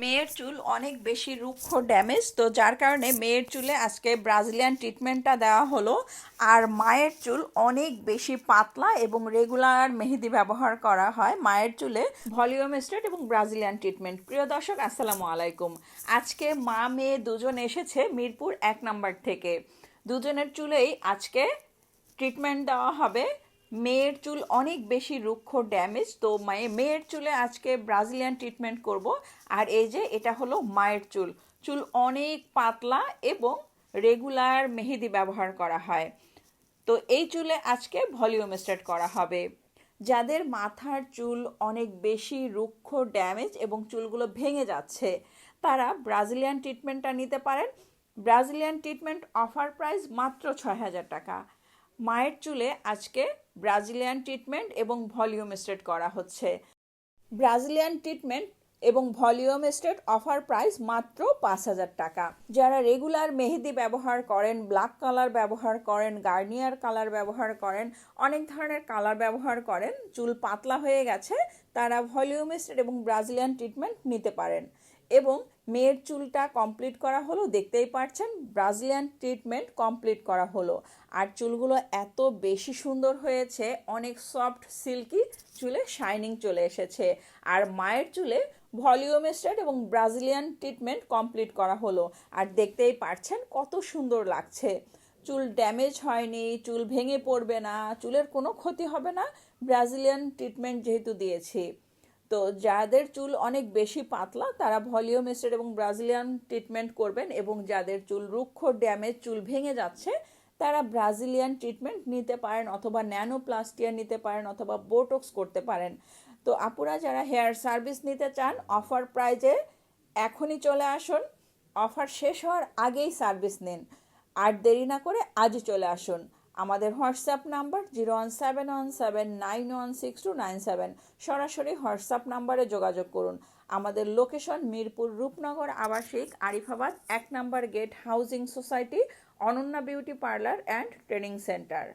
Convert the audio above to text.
মেয়ের চুল অনেক বেশি রুক্ষ ড্যামেজ তো যার কারণে মেয়ের চুলে আজকে ব্রাজিলিয়ান ট্রিটমেন্টটা দেওয়া হলো। আর মায়ের চুল অনেক বেশি পাতলা এবং রেগুলার মেহেদি ব্যবহার করা হয়। মায়ের চুলে ভলিউম স্টেট এবং ব্রাজিলিয়ান ট্রিটমেন্ট প্রিয় দর্শক, আসসালামু আলাইকুম। আজকে মা মেয়ে দুজন এসেছে মিরপুর এক নাম্বার থেকে। দুজনের চুলেই আজকে ট্রিটমেন্ট দেওয়া হবে। মেয়ের চুল অনেক বেশি রুক্ষ ড্যামেজ তো মায়ে মেয়ের চুলে আজকে ব্রাজিলিয়ান ট্রিটমেন্ট করব। আর এই যে এটা হলো মায়ের চুল। চুল অনেক পাতলা এবং রেগুলার মেহেদি ব্যবহার করা হয়। তো এই চুলে আজকে ভলিউম স্টার্ট করা হবে। যাদের মাথার চুল অনেক বেশি রুক্ষ ড্যামেজ এবং চুলগুলো ভেঙে যাচ্ছে, তারা ব্রাজিলিয়ান ট্রিটমেন্টটা নিতে পারেন। ব্রাজিলিয়ান ট্রিটমেন্ট অফার প্রাইস মাত্র ছয় হাজার টাকা। মায়ের চুলে আজকে ব্রাজিলিয়ান ট্রিটমেন্ট এবং ভলিউম স্টেট করা হচ্ছে। ব্রাজিলিয়ান ট্রিটমেন্ট এবং ভলিউম স্টেট অফার প্রাইস মাত্র পাঁচ হাজার টাকা। যারা রেগুলার মেহেদি ব্যবহার করেন, ব্ল্যাক কালার ব্যবহার করেন, গার্নিয়ার কালার ব্যবহার করেন, অনেক ধরনের কালার ব্যবহার করেন, চুল পাতলা হয়ে গেছে, তারা ভলিউম স্টেট এবং ব্রাজিলিয়ান ট্রিটমেন্ট নিতে পারেন। এবং মেয়ের চুলটা কমপ্লিট করা হলো, দেখতেই পারছেন ব্রাজিলিয়ান ট্রিটমেন্ট কমপ্লিট করা হলো। আর চুলগুলো এত বেশি সুন্দর হয়েছে, অনেক সফট সিল্কি চুলে শাইনিং চলে এসেছে। আর মায়ের চুলে ভলিউম স্টেট এবং ব্রাজিলিয়ান ট্রিটমেন্ট কমপ্লিট করা হলো। আর দেখতেই পারছেন কত সুন্দর লাগছে। চুল ড্যামেজ হয়নি, চুল ভেঙে পড়বে না, চুলের কোনো ক্ষতি হবে না ব্রাজিলিয়ান ট্রিটমেন্ট যেহেতু দিয়েছি। তো যাদের চুল অনেক বেশি পাতলা, তারা ভলিউম স্টেট এবং ব্রাজিলিয়ান ট্রিটমেন্ট করবেন এবং যাদের চুল রুক্ষ ড্যামেজ চুল ভেঙে যাচ্ছে, তারা ব্রাজিলিয়ান ট্রিটমেন্ট নিতে পারেন অথবা ন্যানোপ্লাস্টিয়া নিতে পারেন অথবা বোটক্স করতে পারেন। তো আপুরা যারা হেয়ার সার্ভিস নিতে চান, অফার প্রাইজে এখনই চলে আসুন। অফার শেষ হওয়ার আগেই সার্ভিস নিন। আর দেরি না করে আজই চলে আসুন। আমাদের WhatsApp number zero one seven one seven nine one six two nine seven. সরাসরি হোয়াটসঅ্যাপ নাম্বারে যোগাযোগ করুন। আমাদের লোকেশন মিরপুর রূপনগর আবাসিক আরিফাবাদ এক number gate housing society, Ananya beauty parlour and training centre.